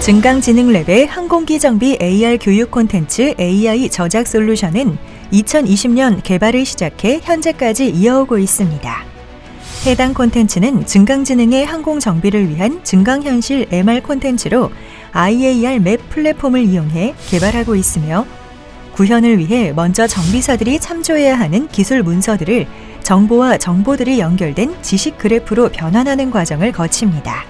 증강지능랩의 항공기 정비 AR 교육 콘텐츠 AI 저작 솔루션은 2020년 개발을 시작해 현재까지 이어오고 있습니다. 해당 콘텐츠는 증강지능의 항공 정비를 위한 증강현실 MR 콘텐츠로 IAR 맵 플랫폼을 이용해 개발하고 있으며 구현을 위해 먼저 정비사들이 참조해야 하는 기술 문서들을 정보와 정보들이 연결된 지식 그래프로 변환하는 과정을 거칩니다.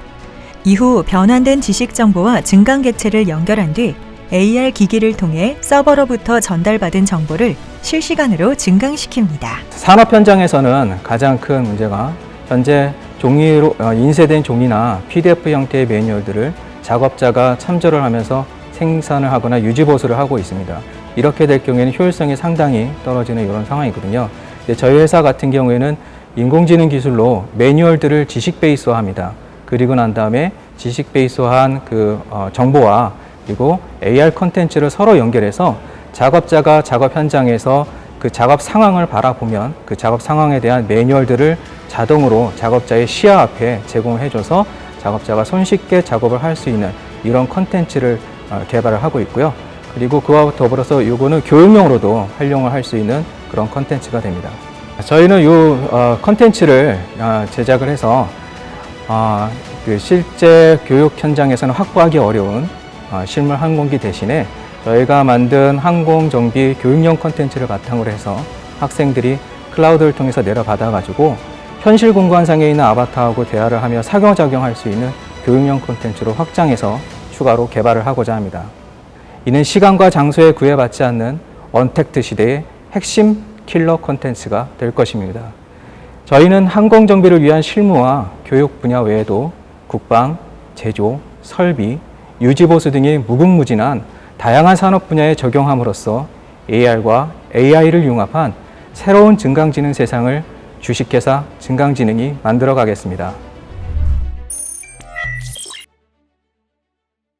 이후 변환된 지식 정보와 증강 객체를 연결한 뒤 AR 기기를 통해 서버로부터 전달받은 정보를 실시간으로 증강시킵니다. 산업 현장에서는 가장 큰 문제가 현재 종이로 어, 인쇄된 종이나 PDF 형태의 매뉴얼들을 작업자가 참조를 하면서 생산을 하거나 유지 보수를 하고 있습니다. 이렇게 될 경우에는 효율성이 상당히 떨어지는 이런 상황이거든요. 저희 회사 같은 경우에는 인공지능 기술로 매뉴얼들을 지식 베이스화합니다. 그리고 난 다음에 지식 베이스화한 그 어, 정보와 그리고 AR 컨텐츠를 서로 연결해서 작업자가 작업 현장에서 그 작업 상황을 바라보면 그 작업 상황에 대한 매뉴얼들을 자동으로 작업자의 시야 앞에 제공을 해줘서 작업자가 손쉽게 작업을 할 수 있는 이런 컨텐츠를 어, 개발을 하고 있고요. 그리고 그와 더불어서 이거는 교육용으로도 활용을 할 수 있는 그런 컨텐츠가 됩니다. 저희는 이 어, 컨텐츠를 어, 제작을 해서 아, 그 실제 교육 현장에서는 확보하기 어려운 아, 실물 항공기 대신에 저희가 만든 항공 정비 교육용 콘텐츠를 바탕으로 해서 학생들이 클라우드를 통해서 내려받아 가지고 현실 공간상에 있는 아바타하고 대화를 하며 상호작용할 수 있는 교육용 콘텐츠로 확장해서 추가로 개발을 하고자 합니다. 이는 시간과 장소에 구애받지 않는 언택트 시대의 핵심 킬러 콘텐츠가 될 것입니다. 저희는 항공 정비를 위한 실무와 교육 분야 외에도 국방, 제조, 설비, 유지 보수 등의 무궁무진한 다양한 산업 분야에 적용함으로써 AR과 AI를 융합한 새로운 증강지능 세상을 주식회사 증강지능이 만들어 가겠습니다.